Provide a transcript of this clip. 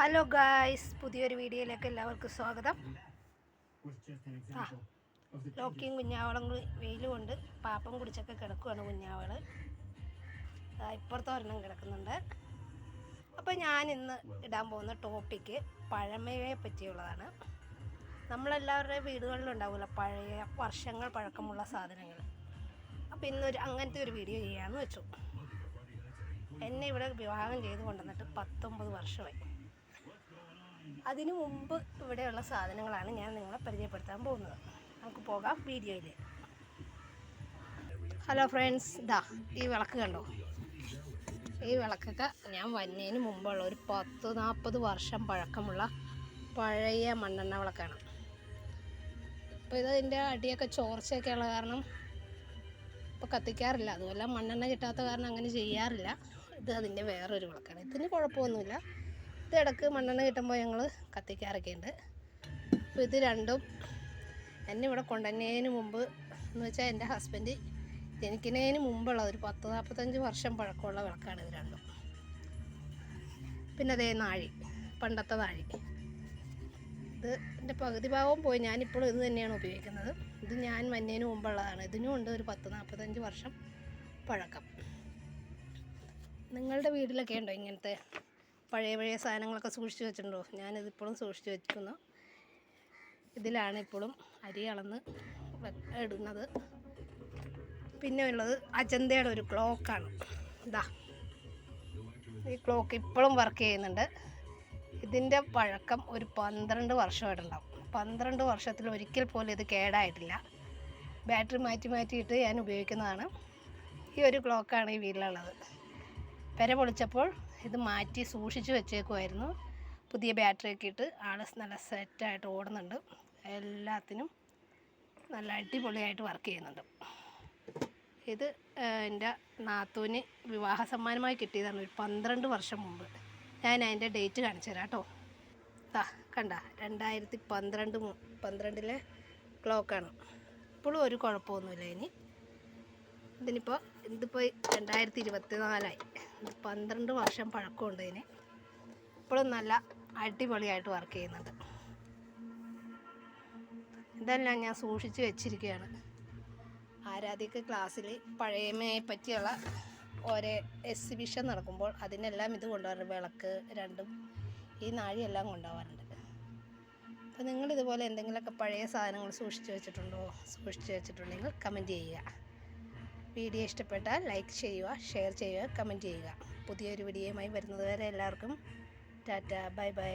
Hello guys പുതിയൊരു വീഡിയോയിലേക്ക് എല്ലാവർക്കും സ്വാഗതം. ലോക്കിയും കുഞ്ഞാവളും വെയിലുമുണ്ട് പാപ്പം കുടിച്ചൊക്കെ കിടക്കുവാണ് കുഞ്ഞാവൾ. ദാ ഇപ്പുറത്തെ ഒരെണ്ണം കിടക്കുന്നുണ്ട്. അപ്പോൾ ഞാൻ ഇന്ന് ഇടാൻ പോകുന്ന ടോപ്പിക്ക് പഴമയെ പറ്റിയുള്ളതാണ്. നമ്മളെല്ലാവരുടെയും വീടുകളിലുണ്ടാവില്ല പഴയ വർഷങ്ങൾ പഴക്കമുള്ള സാധനങ്ങൾ. അപ്പോൾ ഇന്നൊരു അങ്ങനത്തെ ഒരു വീഡിയോ ചെയ്യാമെന്ന് വെച്ചു. എന്നെ ഇവിടെ വിവാഹം ചെയ്ത് കൊണ്ടുവന്നിട്ട് പത്തൊമ്പത് വർഷമായി. അതിനു മുമ്പ് ഇവിടെയുള്ള സാധനങ്ങളാണ് ഞാൻ നിങ്ങളെ പരിചയപ്പെടുത്താൻ പോകുന്നത്. നമുക്ക് പോകാം വീഡിയോയിൽ ഹലോ ഫ്രണ്ട്സ് ഇതാ ഈ വിളക്ക് കണ്ടോ? ഈ വിളക്കൊക്കെ ഞാൻ വന്നതിന് മുമ്പുള്ള ഒരു പത്ത് നാൽപ്പത് വർഷം പഴക്കമുള്ള പഴയ മണ്ണെണ്ണ വിളക്കാണ്. അപ്പോൾ ഇത് ഇതിന്റെ അടിയൊക്കെ ചോർച്ചയൊക്കെ ഉള്ള കാരണം ഇപ്പോൾ കത്തിക്കാറില്ല. അതുമല്ല മണ്ണെണ്ണ കിട്ടാത്ത കാരണം അങ്ങനെ ചെയ്യാറില്ല. ഇത് അതിന്റെ വേറൊരു വിളക്കാണ്. ഇതിന് കുഴപ്പമൊന്നുമില്ല. ഇത് ഇടയ്ക്ക് മണ്ണെണ്ണ കിട്ടുമ്പോൾ ഞങ്ങൾ കത്തിക്കാറൊക്കെ ഉണ്ട് അപ്പോൾ ഇത് രണ്ടും എന്നെ ഇവിടെ കൊണ്ടുവന്നതിന് മുമ്പ് എന്ന് വെച്ചാൽ എന്റെ ഹസ്ബൻഡ് ജനിക്കുന്നതിന് മുമ്പുള്ള ഒരു പത്ത് നാൽപ്പത്തഞ്ച് വർഷം പഴക്കമുള്ള വിളക്കാണ് ഇത് രണ്ടും. പിന്നെ അതേ നാഴി പണ്ടത്തെ നാഴി. ഇത് എന്റെ പകുതി ഭാഗവും പോയി. ഞാനിപ്പോഴും ഇത് തന്നെയാണ് ഉപയോഗിക്കുന്നത്. ഇത് ഞാൻ മഞ്ഞേന് മുമ്പുള്ളതാണ്. ഇതിനും ഉണ്ട് ഒരു പത്ത് നാൽപ്പത്തഞ്ച് വർഷം പഴക്കം. നിങ്ങളുടെ വീട്ടിലൊക്കെ ഉണ്ടോ ഇങ്ങനത്തെ പഴയ പഴയ സാധനങ്ങളൊക്കെ സൂക്ഷിച്ച് വെച്ചിട്ടുണ്ടോ? ഞാനിതിപ്പോഴും സൂക്ഷിച്ച് വെച്ചിരിക്കുന്നു ഇതിലാണ് ഇപ്പോഴും അരി അളന്ന് ഇടുന്നത്. പിന്നെ ഉള്ളത് അജന്തയുടെ ഒരു ക്ലോക്കാണ്. ഇതാ ഈ ക്ലോക്ക് ഇപ്പോഴും വർക്ക് ചെയ്യുന്നുണ്ട്. ഇതിന്റെ പഴക്കം ഒരു പന്ത്രണ്ട് വർഷമായിട്ടുണ്ടാവും. പന്ത്രണ്ട് വർഷത്തിൽ ഒരിക്കൽ പോലും ഇത് കേടായിട്ടില്ല. ബാറ്ററി മാറ്റി മാറ്റിയിട്ട് ഞാൻ ഉപയോഗിക്കുന്നതാണ്. ഈ ഒരു ക്ലോക്കാണ് ഈ വീട്ടിലുള്ളത്. പെര പൊളിച്ചപ്പോൾ ഇത് മാറ്റി സൂക്ഷിച്ച് വെച്ചേക്കുമായിരുന്നു പുതിയ ബാറ്ററി ഒക്കെ ഇട്ട് ആൾ നല്ല സെറ്റായിട്ട് ഓടുന്നുണ്ട്. എല്ലാത്തിനും നല്ല അടിപൊളിയായിട്ട് വർക്ക് ചെയ്യുന്നുണ്ട്. ഇത് എന്റെ നാത്തൂന് വിവാഹ സമ്മാനമായി കിട്ടിയതാണ് ഒരു പന്ത്രണ്ട് വർഷം മുമ്പ്. ഞാൻ അതിന്റെ ഡേറ്റ് കാണിച്ചു തരാം കേട്ടോ. ദാ കണ്ട രണ്ടായിരത്തി പന്ത്രണ്ട് പന്ത്രണ്ടിലെ ക്ലോക്കാണ് ഇപ്പോഴും ഒരു കുഴപ്പമൊന്നുമില്ല ഇനി. ഇതിനിപ്പോൾ ഇതിപ്പോൾ രണ്ടായിരത്തി ഇരുപത്തി നാലായി പന്ത്രണ്ട് വർഷം പഴക്കമുണ്ട് ഇതിന്. ഇപ്പോഴും നല്ല അടിപൊളിയായിട്ട് വർക്ക് ചെയ്യുന്നുണ്ട്. ഇതെല്ലാം ഞാൻ സൂക്ഷിച്ച് വെച്ചിരിക്കുകയാണ്. ആരാധ്യക്ക് ക്ലാസ്സിൽ പഴയമയെ പറ്റിയുള്ള ഓരോ എക്സിബിഷൻ നടക്കുമ്പോൾ അതിനെല്ലാം ഇത് കൊണ്ടുപോകാറുണ്ട് വിളക്ക് രണ്ടും ഈ നാഴിയെല്ലാം കൊണ്ടുപോകാറുണ്ട്. അപ്പോൾ നിങ്ങളിതുപോലെ എന്തെങ്കിലുമൊക്കെ പഴയ സാധനങ്ങൾ സൂക്ഷിച്ച് വെച്ചിട്ടുണ്ടോ? സൂക്ഷിച്ച് വെച്ചിട്ടുണ്ടെങ്കിൽ കമന്റ് ചെയ്യുക. വീഡിയോ ഇഷ്ടപ്പെട്ടാൽ ലൈക്ക് ചെയ്യുക ഷെയർ ചെയ്യുക കമന്റ് ചെയ്യുക. പുതിയൊരു വീഡിയോയുമായി വരുന്നതുവരെ എല്ലാവർക്കും ടാറ്റ ബൈ ബൈ.